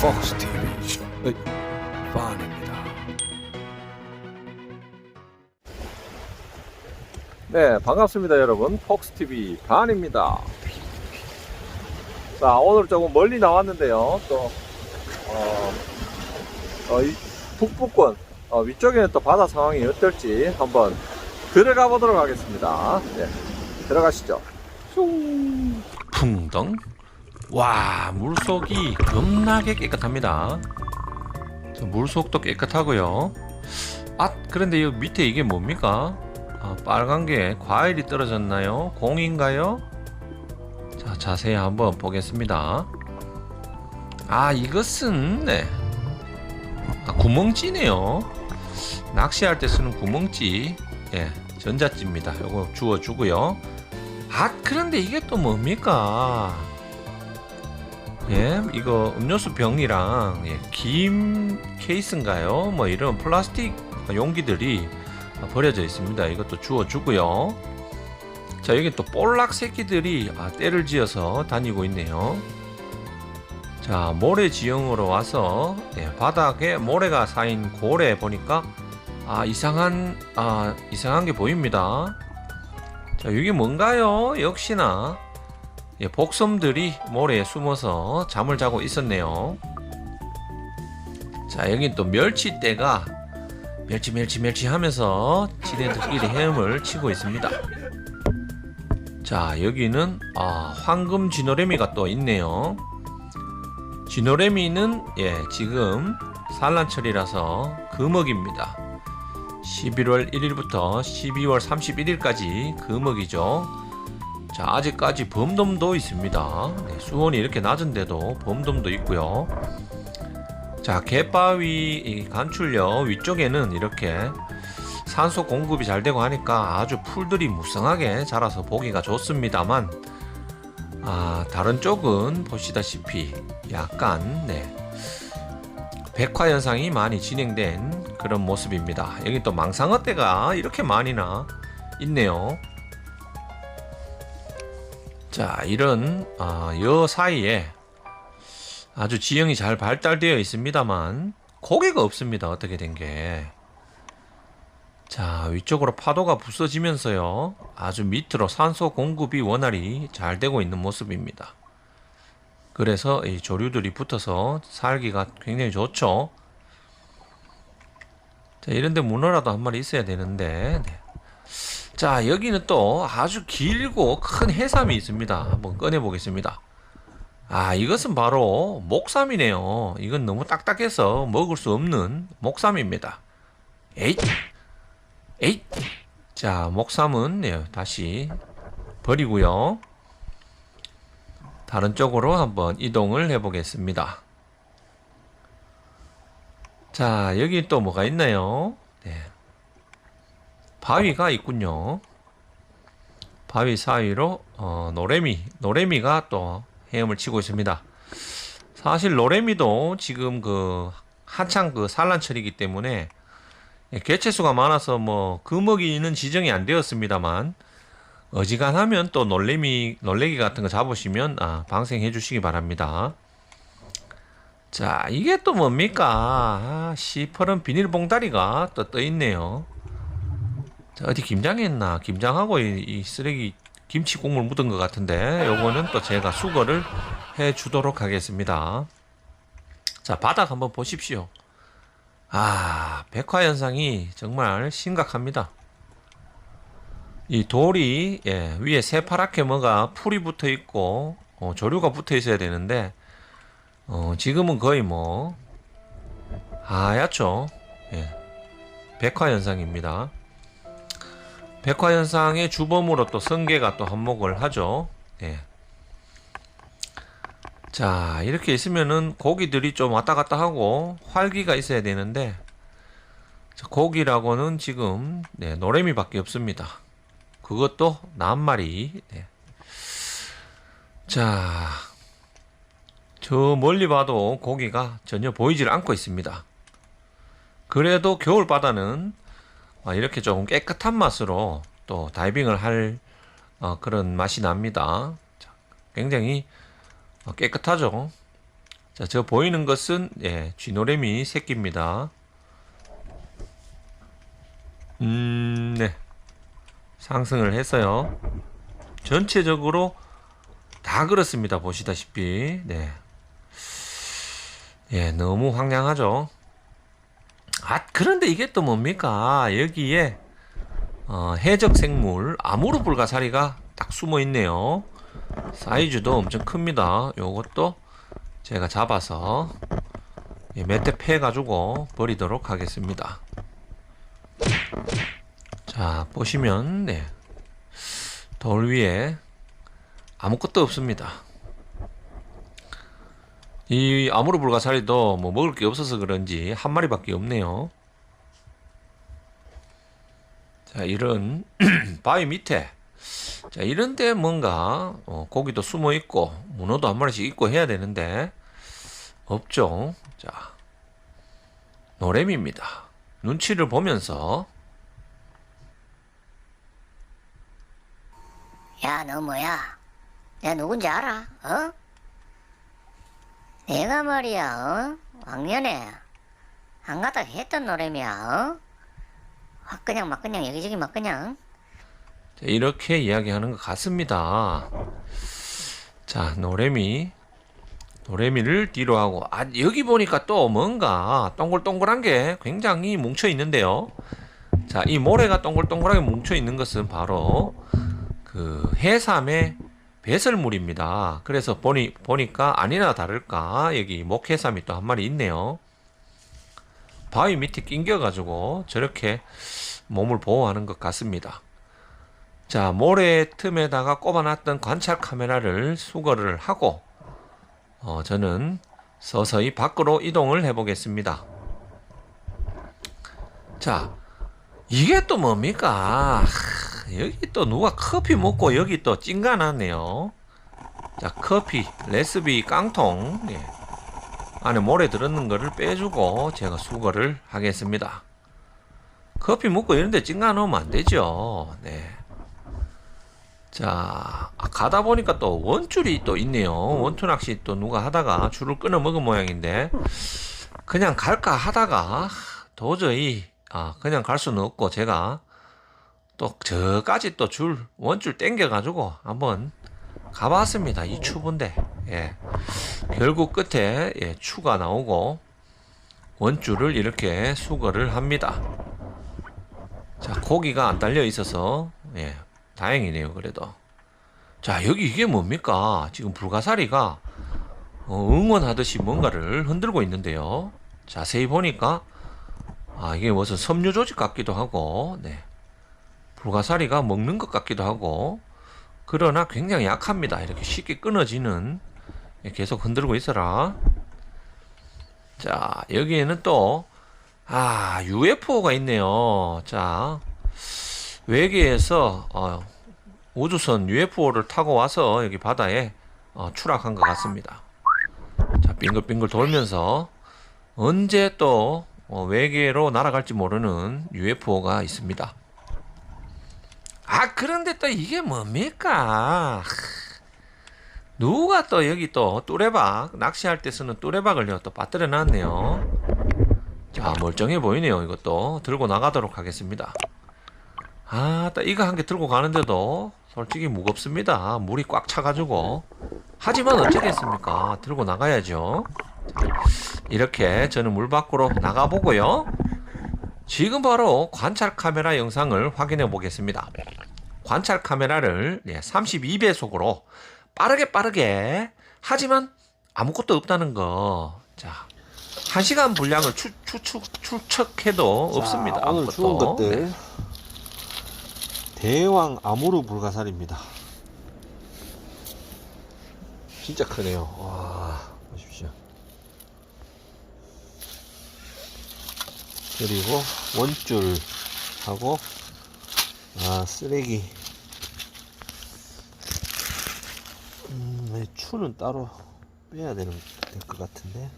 Fox TV 반입니다. 네, 반갑습니다, 여러분. 폭스TV 반입니다. 자, 오늘 조금 멀리 나왔는데요. 또, 어, 어, 이 북부권, 어, 위쪽에는 또 바다 상황이 어떨지 한번 들어가 보도록 하겠습니다. 네, 들어가시죠. 풍덩. 와, 물속이 겁나게 깨끗합니다. 저 물속도 깨끗하고요. 아, 그런데 이 밑에 이게 뭡니까? 아, 빨간 게 과일이 떨어졌나요? 공인가요? 자, 자세히 한번 보겠습니다. 아, 이것은 네. 아, 구멍찌네요. 낚시할 때 쓰는 구멍찌. 예, 전자찌입니다. 요거 주워 주고요. 아, 그런데 이게 또 뭡니까? 예, 이거 음료수 병이랑 예, 김 케이스인가요? 뭐 이런 플라스틱 용기들이 버려져 있습니다. 이것도 주워 주고요. 자, 여기 또 볼락 새끼들이 아, 때를 지어서 다니고 있네요. 자, 모래 지형으로 와서 예, 바닥에 모래가 쌓인 고래 보니까 아, 이상한 아, 이상한 게 보입니다. 자, 이게 뭔가요? 역시나 예, 복섬들이 모래에 숨어서 잠을 자고 있었네요. 자, 여긴 또 멸치떼가 멸치 멸치 멸치 하면서 지네들끼리 헤엄을 치고 있습니다. 자 여기는 아, 황금 쥐노래미가 또 있네요. 쥐노래미는 예 지금 산란철이라서 금어기입니다. 11월 1일부터 12월 31일까지 금어기죠. 자 아직까지 범돔도 있습니다. 네, 수온이 이렇게 낮은데도 범돔도 있고요. 자, 갯바위 이 간출려 위쪽에는 이렇게 산소 공급이 잘 되고 하니까 아주 풀들이 무성하게 자라서 보기가 좋습니다만 아, 다른 쪽은 보시다시피 약간 네. 백화 현상이 많이 진행된 그런 모습입니다. 여기 또 망상어대가 이렇게 많이나 있네요. 자, 이런 아, 여 사이에 아주 지형이 잘 발달되어 있습니다만 고개가 없습니다. 어떻게 된 게. 자, 위쪽으로 파도가 부서지면서요. 아주 밑으로 산소 공급이 원활히 잘 되고 있는 모습입니다. 그래서 이 조류들이 붙어서 살기가 굉장히 좋죠. 자, 이런데 문어라도 한 마리 있어야 되는데. 네. 자, 여기는 또 아주 길고 큰 해삼이 있습니다. 한번 꺼내 보겠습니다. 아, 이것은 바로 목삼이네요. 이건 너무 딱딱해서 먹을 수 없는 목삼입니다. 에잇! 에잇! 자, 목삼은 예, 다시 버리고요. 다른 쪽으로 한번 이동을 해 보겠습니다. 자, 여기 또 뭐가 있나요? 네. 바위가 있군요. 바위 사이로 어, 노래미, 노래미가 또 헤엄을 치고 있습니다. 사실 노래미도 지금 그 한창 그 산란철이기 때문에 개체수가 많아서 뭐 금어기는 지정이 안 되었습니다만 어지간하면 또 놀래미 놀래기 같은 거 잡으시면 아, 방생해 주시기 바랍니다. 자 이게 또 뭡니까? 아, 시퍼런 비닐봉다리가 또 떠 있네요. 자, 어디 김장했나? 김장하고 이, 이 쓰레기 김치 국물 묻은 것 같은데 요거는 또 제가 수거를 해 주도록 하겠습니다. 자, 바닥 한번 보십시오. 아, 백화 현상이 정말 심각합니다. 이 돌이 예, 위에 새파랗게 뭐가 풀이 붙어 있고 어, 조류가 붙어 있어야 되는데 어, 지금은 거의 뭐 하얗죠. 예, 백화 현상입니다. 백화 현상의 주범으로 또 성게가 또 한몫을 하죠. 예. 자, 이렇게 있으면은 고기들이 좀 왔다 갔다 하고 활기가 있어야 되는데 자, 고기라고는 지금 네, 노래미밖에 없습니다. 그것도 낱마리. 네. 자, 저 멀리 봐도 고기가 전혀 보이질 않고 있습니다. 그래도 겨울 바다는 아, 이렇게 조금 깨끗한 맛으로 또 다이빙을 할 어, 그런 맛이 납니다. 자, 굉장히 어, 깨끗하죠. 자, 저 보이는 것은 예, 쥐노래미 새끼입니다. 음, 네. 상승을 했어요. 전체적으로 다 그렇습니다. 보시다시피. 네. 예, 너무 황량하죠. 아, 그런데 이게 또 뭡니까? 여기에 어, 해적 생물 아무르 불가사리가 딱 숨어 있네요. 사이즈도 엄청 큽니다. 요것도 제가 잡아서 예, 멧돼 패 가지고 버리도록 하겠습니다. 자, 보시면 네. 돌 위에 아무것도 없습니다. 이 아무르 불가사리도 뭐 먹을 게 없어서 그런지 한 마리밖에 없네요. 자, 이런 바위 밑에 자, 이런데 뭔가 어, 고기도 숨어 있고 문어도 한 마리씩 있고 해야 되는데 없죠. 자, 노래미입니다. 눈치를 보면서 야, 너 뭐야? 내가 누군지 알아? 어? 내가 말이야, 어? 왕년에 안 가다 했던 노래미야, 어? 확 그냥 막 그냥 여기저기 막 그냥 자, 이렇게 이야기하는 것 같습니다. 자, 노래미. 노래미를 뒤로 하고, 아, 여기 보니까 또 뭔가 동글동글한 게 굉장히 뭉쳐 있는데요. 자, 이 모래가 동글동글하게 뭉쳐 있는 것은 바로 그 해삼의 배설물입니다. 그래서 보니, 보니까 아니나 다를까 여기 목해삼이 또 한 마리 있네요. 바위 밑에 낑겨가지고 저렇게 몸을 보호하는 것 같습니다. 자, 모래 틈에다가 꼽아놨던 관찰 카메라를 수거를 하고, 어, 저는 서서히 밖으로 이동을 해보겠습니다. 자, 이게 또 뭡니까? 하, 여기 또 누가 커피 먹고 여기 또 찡가놨네요. 자, 커피, 레스비 깡통, 예. 안에 모래 들었는 거를 빼주고 제가 수거를 하겠습니다. 커피 먹고 이런데 찡가 놓으면 안 되죠. 네. 자, 아, 가다 보니까 또 원줄이 또 있네요. 원투 낚시 또 누가 하다가 줄을 끊어 먹은 모양인데, 그냥 갈까 하다가 도저히, 아, 그냥 갈 수는 없고, 제가 또 저까지 또 줄, 원줄 땡겨 가지고 한번 가봤습니다. 이 추분데, 예. 결국 끝에, 예, 추가 나오고, 원줄을 이렇게 수거를 합니다. 자, 고기가 안 달려 있어서, 예, 다행이네요, 그래도. 자, 여기 이게 뭡니까? 지금 불가사리가 어, 응원하듯이 뭔가를 흔들고 있는데요. 자세히 보니까, 아, 이게 무슨 섬유 조직 같기도 하고, 네. 불가사리가 먹는 것 같기도 하고, 그러나 굉장히 약합니다. 이렇게 쉽게 끊어지는, 예, 계속 흔들고 있어라. 자, 여기에는 또, 아, UFO가 있네요. 자, 외계에서 어, 우주선 UFO를 타고 와서 여기 바다에 어, 추락한 것 같습니다. 자, 빙글빙글 돌면서 언제 또 어, 외계로 날아갈지 모르는 UFO가 있습니다. 아, 그런데 또 이게 뭡니까? 하, 누가 또 여기 또 뚜레박 낚시할 때 쓰는 뚜레박을요 또 빠뜨려 놨네요. 자, 멀쩡해 보이네요. 이것도 들고 나가도록 하겠습니다. 아, 딱 이거 한 개 들고 가는데도 솔직히 무겁습니다. 물이 꽉 차가지고. 하지만 어쩌겠습니까? 들고 나가야죠. 자, 이렇게 저는 물 밖으로 나가보고요. 지금 바로 관찰 카메라 영상을 확인해 보겠습니다. 관찰 카메라를 32배속으로 빠르게 빠르게 하지만 아무것도 없다는 거. 자, 한 시간 분량을 추, 추, 추, 추측해도 없습니다. 자, 오늘 아무것도. 주운 것들 네. 대왕 아무르 불가사리입니다. 진짜 크네요. 와 보십시오. 그리고 원줄 하고 아 쓰레기. 음, 이 추는 따로 빼야 되는 될것 같은데.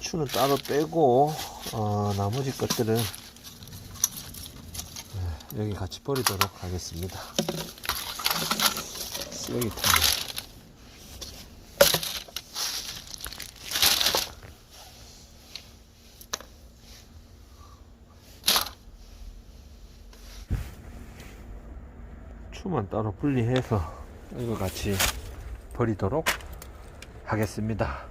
추는 따로 빼고 어, 나머지 것들은 네, 여기 같이 버리도록 하겠습니다. 쓰레기통. 추만 따로 분리해서 이거 같이 버리도록 하겠습니다.